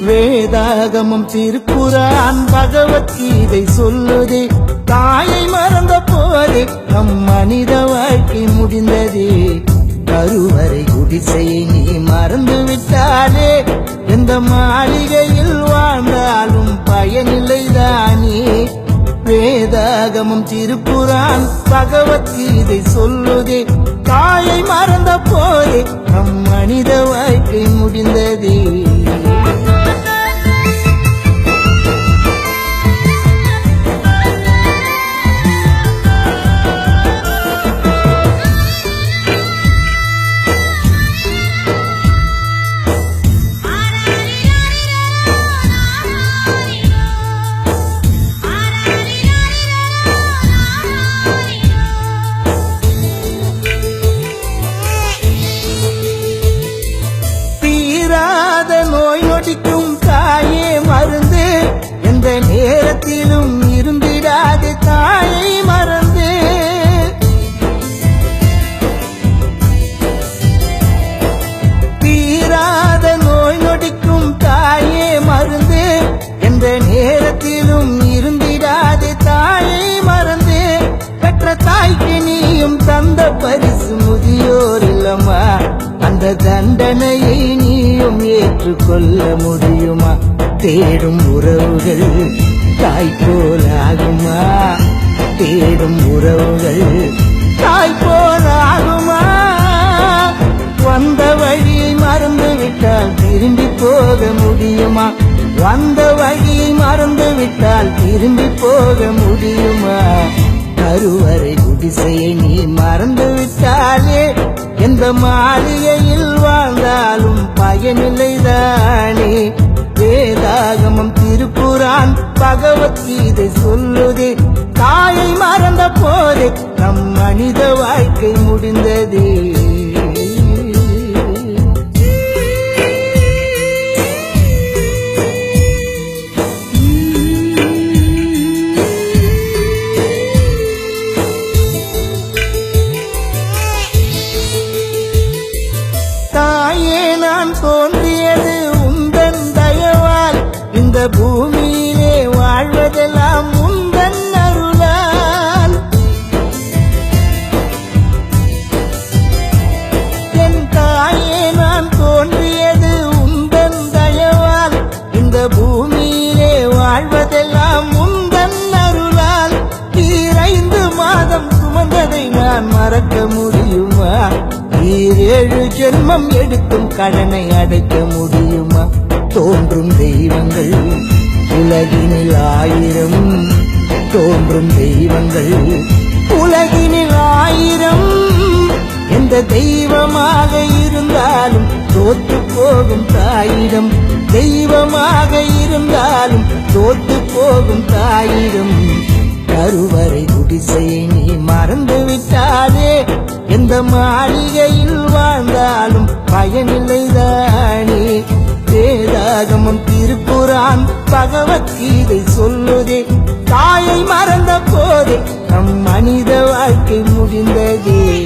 வேதாகமம் திருக்குரான் பகவத்கீதை சொல்லுதே. தாயை மறந்த போதே நம் மனித வாழ்க்கை முடிந்ததே. கருவறை குடிசையை நீ மறந்து விட்டாலே எந்த மாளிகையில் வாழ்ந்தாலும் பயனில்லைதானே. வேதாகமம் திருக்குரான் பகவத்கீதை சொல்லுதே. தாயை மறந்த போதே நம் மனித வாழ்க்கை முடிந்ததே. அந்த தண்டனையை நீயும் ஏற்றுக்கொள்ள முடியுமா? தேடும் உறவுகள் தாய் போலாகுமா தேடும் உறவுகள் தாய் போலாகுமா வந்த வழியை மறந்து விட்டால் திரும்பி போக முடியுமா? வந்த வழியை மறந்து விட்டால் திரும்பி போக முடியுமா? கருவறை குடிசையை நீ மறந்து விட்டாலே எந்த மாளிகையில் வாழ்ந்தாலும் பயனில்லைதானே? வேதாகமம் திருக்குரான் பகவத்கீதை சொல்லுதே. தாயை மறந்த போதே நம் மனித வாழ்க்கை முடிந்ததே. தோன்றியது உந்தன் தயவால். இந்த பூமியிலே வாழ்வதெல்லாம் உந்தன் அருளால். என் தாயே நான் தோன்றியது உந்தன் தயவால். இந்த பூமியிலே வாழ்வதெல்லாம் உந்தன் அருளால். ஈரைந்து மாதம் சுமந்ததை நான் மறக்க முடியும் ஈரேழு ஜென்மம் எடுக்கும் கடனை அடைக்க முடியுமா? தோன்றும் தெய்வங்கள் உலகினில் ஆயிரம். தோன்றும் தெய்வங்கள் உலகினில் ஆயிரம். எந்த தெய்வமாக இருந்தாலும் தோத்து போகும் தாயிடம். தெய்வமாக இருந்தாலும் தோத்து போகும் தாயிடம். கருவறை குடிசையை நீ மறந்து விட்டாலே எந்த மா பயனில்லைதானே? வேதாகமம் திருக்குரான் பகவத்கீதை சொல்லுதே. தாயை மறந்த போதே நம் மனித வாழ்க்கை முடிந்ததே.